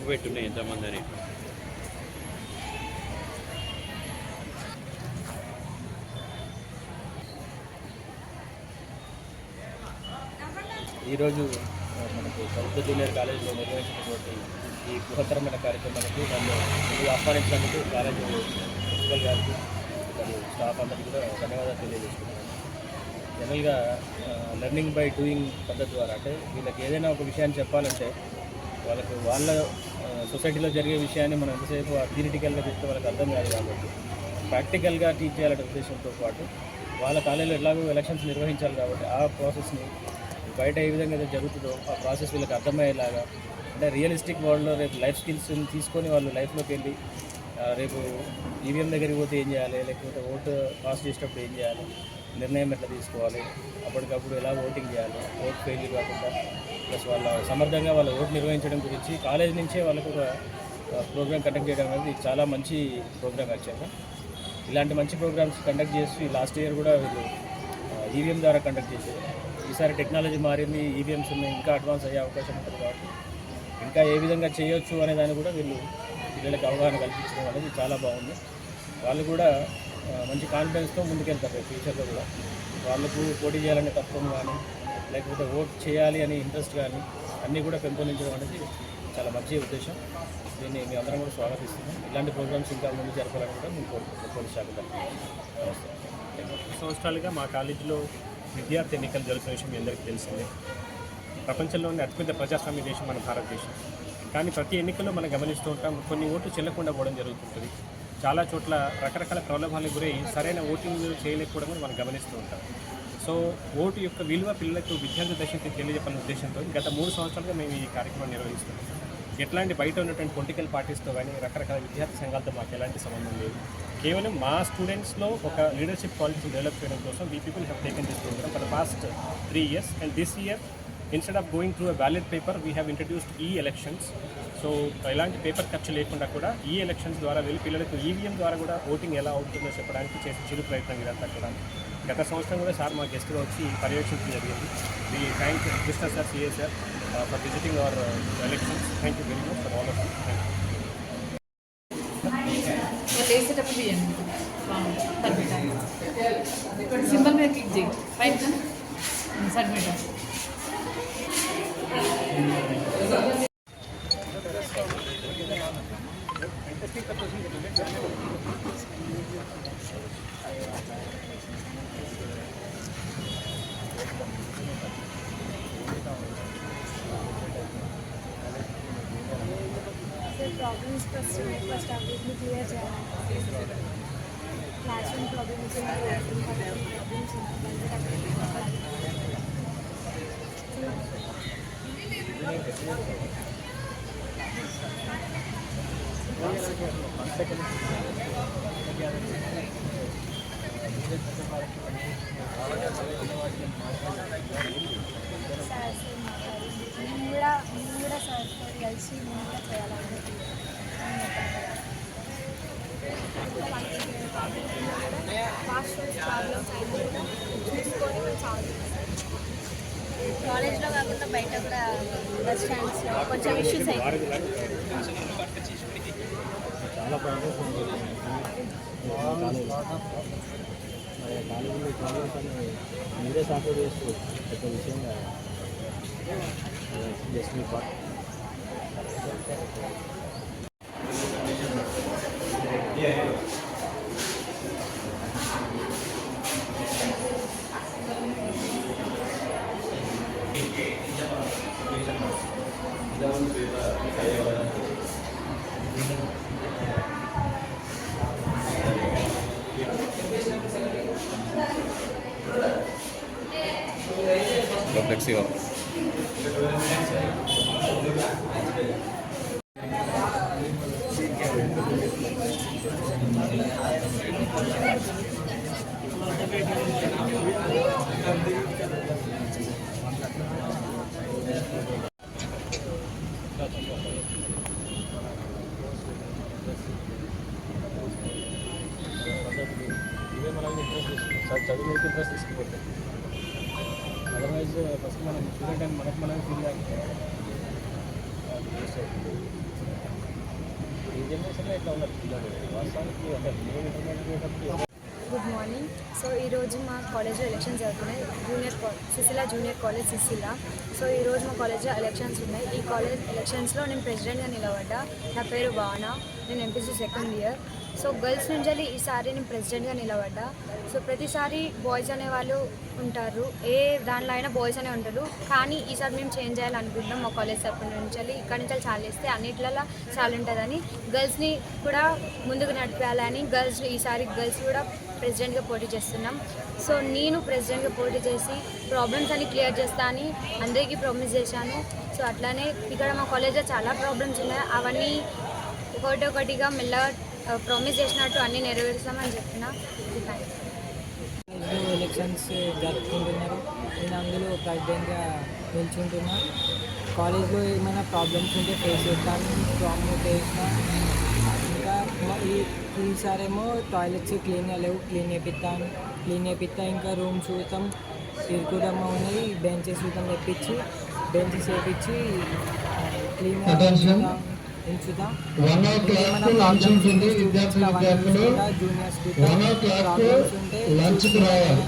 Group పెట్టున్నాయి ఎంతమంది అని ఈరోజు మనకు ప్రభుత్వ జూనియర్ కాలేజీలో నిర్వహించినటువంటి ఈ బృహత్తరమైన కార్యక్రమానికి నన్ను ముందు ఆహ్వానించినందుకు కాలేజీ ప్రిన్సిపల్ గారికి మరియు స్టాఫ్ అందరికీ కూడా ధన్యవాదాలు తెలియజేస్తున్నాను జనరల్గా లెర్నింగ్ బై డూయింగ్ పద్ధతి ద్వారా అంటే వీళ్ళకి ఏదైనా ఒక విషయాన్ని చెప్పాలంటే వాళ్ళకు వాళ్ళ సొసైటీలో జరిగే విషయాన్ని మనం ఎంతసేపు థియరిటికల్గా చెప్తే వాళ్ళకి అర్థం కాదు కాబట్టి ప్రాక్టికల్గా టీచ్ చేయాలనే ఉద్దేశంతో పాటు వాళ్ళ కాలేజీలో ఎలాగో ఎలక్షన్స్ నిర్వహించాలి కాబట్టి ఆ ప్రాసెస్ని బయట ఏ విధంగా అయితే జరుగుతుందో ఆ ప్రాసెస్ వీళ్ళకి అర్థమయ్యేలాగా అంటే రియలిస్టిక్ వరల్డ్లో రేపు లైఫ్ స్కిల్స్ని తీసుకొని వాళ్ళు లైఫ్లోకి వెళ్ళి రేపు ఈవీఎం దగ్గరికి పోతే ఏం చేయాలి? లేకపోతే ఓటు పాస్ చేసేటప్పుడు ఏం చేయాలి? నిర్ణయం ఎట్లా తీసుకోవాలి? అప్పటికప్పుడు ఎలా ఓటింగ్ చేయాలి? ఓట్ ఫెయిల్యూర్ కాకుండా ప్లస్ వాళ్ళ సమర్థంగా వాళ్ళ ఓటు నిర్వహించడం గురించి కాలేజ్ నుంచే వాళ్ళకు ఒక ప్రోగ్రామ్ కండక్ట్ చేయడం అనేది చాలా మంచి ప్రోగ్రామ్ యాక్చువల్గా ఇలాంటి మంచి ప్రోగ్రామ్స్ కండక్ట్ చేసి లాస్ట్ ఇయర్ కూడా వీళ్ళు ఈవీఎం ద్వారా కండక్ట్ చేశారు. ఈసారి టెక్నాలజీ మారింది ఈవీఎంస్ ఉన్నాయి ఇంకా అడ్వాన్స్ అయ్యే అవకాశం ఉంటుంది కాబట్టి ఇంకా ఏ విధంగా చేయొచ్చు అనే దాన్ని కూడా వీళ్ళు పిల్లలకు అవగాహన కల్పించడం అనేది చాలా బాగుంది. వాళ్ళు కూడా మంచి కాన్ఫిడెన్స్తో ముందుకెళ్తారు రేపు ఫ్యూచర్లో కూడా. వాళ్ళకు పోటీ చేయాలనే తత్వం కానీ లేకపోతే ఓట్ చేయాలి అనే ఇంట్రెస్ట్ కానీ అన్నీ కూడా పెంపొందించడం అనేది చాలా మంచి ఉద్దేశం. దీన్ని మీ అందరం కూడా స్వాగతిస్తున్నాం. ఇలాంటి ప్రోగ్రామ్స్ ఇంకా ముందు జరపాలని కూడా మేము కోరుకుంటున్నాం. పోలీస్ శాఖ సంవత్సరాలుగా మా కాలేజీలో విద్యార్థి ఎన్నికలు జరుగుతున్న విషయం మీ అందరికీ తెలిసిందే. ప్రపంచంలోని అతిపెద్ద ప్రజాస్వామ్య దేశం మన భారతదేశం. కానీ ప్రతి ఎన్నికల్లో మనం గమనిస్తూ ఉంటాం కొన్ని ఓట్లు చెల్లకుండా పోవడం జరుగుతుంటుంది. చాలా చోట్ల రకరకాల ప్రలోభాలకు గురై సరైన ఓటింగ్ చేయలేకపోవడం మనం గమనిస్తూ ఉంటాం. సో ఓటు యొక్క విలువ పిల్లలకు విద్యార్థి దశకి తెలియజెప్పాలనే ఉద్దేశంతో గత మూడు సంవత్సరాలుగా మేము ఈ కార్యక్రమం నిర్వహిస్తున్నాం. ఎట్లాంటి బయట ఉన్నటువంటి పొలిటికల్ పార్టీస్తో కానీ రకరకాల విద్యార్థి సంఘాలతో మాకు ఎలాంటి సంబంధం లేదు. కేవలం మా స్టూడెంట్స్లో ఒక లీడర్షిప్ క్వాలిటీ డెవలప్ చేయడం కోసం we people have taken this program for the past three years and this year instead of going through a valid paper we have introduced e elections so ఎలాంటి పేపర్ ఖర్చు లేకుండా కూడా ఈ elections ద్వారా వెళ్ళి పిల్లలకు ఈవీఎం ద్వారా కూడా ఓటింగ్ ఎలా అవుతుందో చెప్పడానికి చేసే చిరు ప్రయత్నం ఇదంతా కూడా. గత సంవత్సరం కూడా సార్ మా గెస్ట్గా వచ్చి పర్యవేక్షించడం జరిగింది. The thank Krishna sir CA sir for visiting our elections thank you very much for all of thank వేసేటప్పుడు సింబల్ మీద క్లిక్ చేయి submit sir problems first first అన్నిటిని క్లియర్ చేయాలి classroom problems problems sir కూడా మేము కూడా sir కలిసి మేము కూడా చేయాలనుకుంటున్నాం ఫాస్ట్ ప్రాబ్లమ్స్ అన్నీ కూడా చూసుకొని మేము సాల్వ్ కాలేజ్లో కాకుండా బయట కూడా బస్ స్టాండ్స్లో కొంచెం ఇష్యూస్ అవుతాయి చాలా ప్రాబ్లమ్స్ ఉంది ప్రాబ్లమ్స్ మీరే సాల్వ్ చేస్తూ పెద్ద విషయం కాదు జస్ట్ మీ పార్ట్ ఫ్లెక్సీగా చదువు మీద ఇంట్రెస్ట్ తీసుకుపోతాం అదర్వైజ్ ఫస్ట్ మనం స్టూడెంట్ అని మనకు మనం ఫీల్ ఈ జనరేషన్లో ఇట్లా ఉన్నారు పిల్లలు వాస్తవానికి అంటే మేము ఇంటర్మీడియట్ గుడ్ మార్నింగ్ సో ఈరోజు మా కాలేజ్లో ఎలక్షన్స్ జరుగుతున్నాయి జూనియర్ సిసిలా జూనియర్ కాలేజ్ సిసిలా సో ఈరోజు మా కాలేజ్లో ఎలక్షన్స్ ఉన్నాయి. ఈ కాలేజ్ ఎలక్షన్స్లో నేను ప్రెసిడెంట్గా నిలబడ్డా. నా పేరు భావన. నేను MPC second year so girls నుంచి ఈసారి నేను ప్రెసిడెంట్గా నిలబడ్డా. సో ప్రతిసారి బాయ్స్ అనేవాళ్ళు ఉంటారు. ఏ దానిలో అయినా బాయ్స్ అనే ఉంటారు. కానీ ఈసారి మేము చేంజ్ చేయాలనుకుంటున్నాం మా కాలేజ్ తరపు నుంచి. ఇక్కడ నుంచి చాలా ఇస్తే అన్నిట్లలో చాలా ఉంటుందని గర్ల్స్ని కూడా ముందుకు నడిపేయాలని గర్ల్స్ ఈసారి గర్ల్స్ కూడా ప్రెసిడెంట్గా పోటీ చేస్తున్నాం. సో నేను ప్రెసిడెంట్గా పోటీ చేసి ప్రాబ్లమ్స్ అన్ని క్లియర్ చేస్తా అని అందరికీ ప్రామిస్ చేశాను. సో అట్లానే ఇక్కడ మా కాలేజ్లో చాలా ప్రాబ్లమ్స్ ఉన్నాయి. అవన్నీ ఒకటి ఒకటిగా మెల్లగా ప్రామిస్ చేసినట్టు అన్నీ నెరవేరుస్తామని చెప్పిన. ఎలక్షన్స్ జరుపుకుంటున్నారు. నేను అందులో ప్రెసిడెంట్గా నిల్చుంటున్నా. కాలేజ్లో ఏమైనా ప్రాబ్లమ్స్ ఉంటే ఫేస్ చేస్తాను. ప్రాబ్లమ్ చేసిన. ఇంకా ఈ ఈసారేమో టాయిలెట్స్ క్లీన్గా లేవు. క్లీన్ చేపిస్తాను క్లీన్ చేపిస్తా ఇంకా రూమ్స్ చూస్తాం ఇరుకుదమ్మ ఉన్నాయి. బెంచెస్ చూద్దాం తెప్పించి. బెంచెస్ వేపించి ఉంచుతా వన్ ఓ క్లాక్ లంచ్ ఉంటుంది విద్యార్థి విద్యార్థులు వన్ ఓ క్లాక్ లంచ్కి రావాలి.